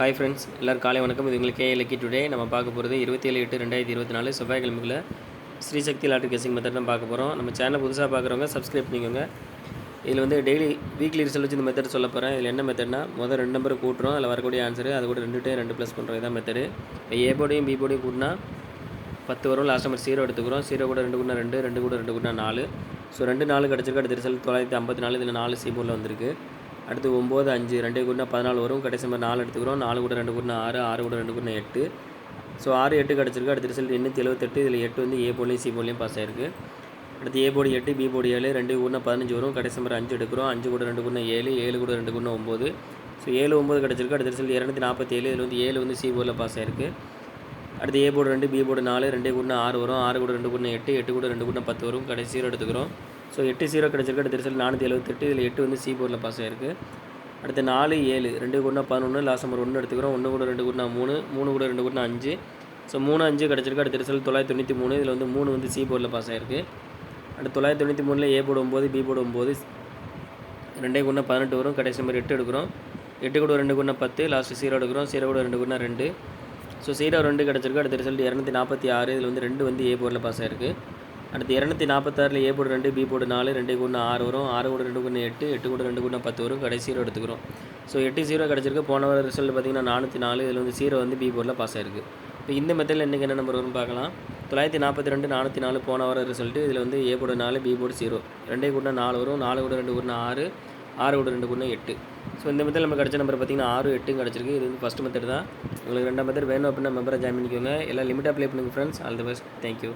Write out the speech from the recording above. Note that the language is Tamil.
ஹாய் ஃப்ரெண்ட்ஸ் எல்லோரும் காலை வணக்கம். இது உங்களுக்கு லக்கி டுடே நம்ம பார்க்க போகிறது இருபத்தேழு எட்டு ரெண்டாயிரத்தி இருபத்தி நாலு செவ்வாய்க்கிழமைக்குள்ள ஸ்ரீசக்தி லாட்ரி கேசிங் மெத்தட் தான் பார்க்க போகிறோம் நம்ம சேனல் புதுசாக பார்க்குறவங்க சப்ஸ்கிரைப் பண்ணிக்கோங்க. இதில் வந்து டெய்லி வீக்லி ரிசல்ட் வச்சு இந்த மெத்தட் சொல்ல போகிறேன் இதில் என்ன மெத்தட்னா முதல் ரெண்டு நம்பர் கூட்டுறோம். அதில் வரக்கூடிய ஆன்சர் அது கூட ரெண்டு டே ரெண்டு ப்ளஸ் பண்ணுறோம் இதான் மெத்தடு இப்போ ஏ போர்டையும் பி போர்டையும் கூட்டினா பத்து வரும். லாஸ்ட் நம்பர் சீரோ எடுத்துக்கிறோம். சீரோ கூட ரெண்டு கூட ரெண்டு ரெண்டு கூட ரெண்டு கூட நாலு. ஸோ ரெண்டு நாலு கிடச்சிருக்கு. அடுத்த ரிசல்ட் தொள்ளாயிரத்தி ஐம்பத்தி நாலு இதில் நாலு சி போர்டில் வந்திருக்கு. அடுத்து ஒம்பது அஞ்சு ரெண்டு கூட்டினா பதினாலு வரும். கடைசி மாதிரி நாலு எடுத்துக்கிறோம். நாலு கூட ரெண்டு கூட்டினா ஆறு ஆறு கூட ரெண்டு கூட எட்டு. ஸோ ஆறு எட்டு கிடச்சிருக்கு. அடுத்த ரிசல்ட் எண்ணூற்றி எழுபத்தெட்டு இதில் எட்டு வந்து ஏ போர்ட்லேயும் சி போர்ட்லேயும் பாஸ் ஆயிருக்கு. அடுத்து ஏ போர்டு எட்டு பி போர்டு ஏழு ரெண்டு கூட்டினா பதினஞ்சு வரும். கடைசி மாதிரி அஞ்சு எடுக்கிறோம். அஞ்சு கூட ரெண்டு கூட ஏழு ஏழு கூட ரெண்டு கூட்டினா ஒம்பது. ஸோ ஏழு ஒம்பது கிடச்சிருக்கு. அடுத்த ரிசல்ட் இரநூத்தி நாற்பத்தி ஏழு இதில் வந்து ஏழு வந்து சி போர்டில் பாஸ் ஆயிருக்கு. அடுத்து ஏ போர்டு ரெண்டு பி போர்டு நாலு ரெண்டு கூட ஆறு வரும். ஆறு கூட ரெண்டு கூட எட்டு எட்டு கூட ரெண்டு கூட பத்து வரும். கடைசி ஜீரோ எடுத்துக்கிறோம். ஸோ எட்டு ஜீரோ கிடச்சிருக்கு. அடுத்த ரிசல்ட் நானூற்றி எழுபத்தெட்டு இதில் எட்டு வந்து சி போர்டில் பாஸ் ஆயிருக்கு. அடுத்து நாலு ஏழு. ரெண்டு கூட பதினொன்று லாஸ்ட் நம்பர் ஒன்று எடுத்துக்கிறோம். ஒன்று கூட ரெண்டு கூட மூணு. மூணு கூட ரெண்டு கூட அஞ்சு. ஸோ மூணு அஞ்சு கிடச்சிருக்கு. அடுத்த ரிசல்ட் தொள்ளாயிரத்தி தொண்ணூற்றி மூணு. இதில் வந்து மூணு வந்து சி போர்டில் பாஸ் ஆயிருக்கு. அடுத்து தொள்ளாயிரத்தி தொண்ணூற்றி மூணில் ஏ போர்டு ஒம்பது பி போர்டு ஒம்பது. ரெண்டே கூட பதினெட்டு வரும். கடைசி நம்பர் எட்டு எடுக்கிறோம். எட்டு கூட ரெண்டு கூட பத்து. லாஸ்ட்டு சீரோ எடுக்கிறோம். சீரோ கூட ரெண்டு கூட ரெண்டு. ஸோ சீரோ ரெண்டு கிடச்சிருக்கு. அடுத்த ரிசல்ட் இரநூத்தி நாற்பத்தி ஆறு. இதில் வந்து ரெண்டு வந்து ஏ போர்டில் பாஸ் ஆயிருக்கு. அடுத்து இரநூத்தி நாற்பத்தாறில் ஏ போர்டு ரெண்டு பி போர்டு நாலு ரெண்டு கூட ஆறு வரும். ஆறு கூட ரெண்டு கூட எட்டு எட்டு கூட ரெண்டு கூட பத்து வரும். கடைசி ஜீரோ எடுத்துக்கிறோம். ஸோ எட்டு ஜீரோ கிடச்சிருக்கு. போன வர ரிசல்ட் பார்த்தீங்கன்னா நானூற்றி நாலு. இதில் வந்து ஜீரோ வந்து பி போர்டில் பாஸ் ஆயிருக்கு. இப்போ இந்த மெத்தடில் இன்றைக்கி என்ன நம்பர் வரும்னு பார்க்கலாம். தொள்ளாயிரத்தி நாற்பத்தி ரெண்டு நானூற்றி நாலு போன வர ரிசல்ட்டு இதில் வந்து ஏ போர்டு நாலு பி போர்டு ஜீரோ ரெண்டே கூட நாலு வரும். நாலு கூட ரெண்டு கூட ஆறு. ஆறு கூட ரெண்டு கூட எட்டு. ஸோ இந்த மெத்தட் நம்ம கிடச்ச நம்பர் பார்த்தீங்கன்னா ஆறு எட்டும் கிடச்சிருக்கு. இது வந்து ஃபஸ்ட் மெத்தட் தான். உங்களுக்கு ரெண்டாம் மெத்தட் வேணும் அப்படின்னா மெம்பரை ஜாயின் பண்ணிக்கோங்க. எல்லாம் லிமிட்டாக ப்ளே பண்ணுங்கள் friends all the best thank you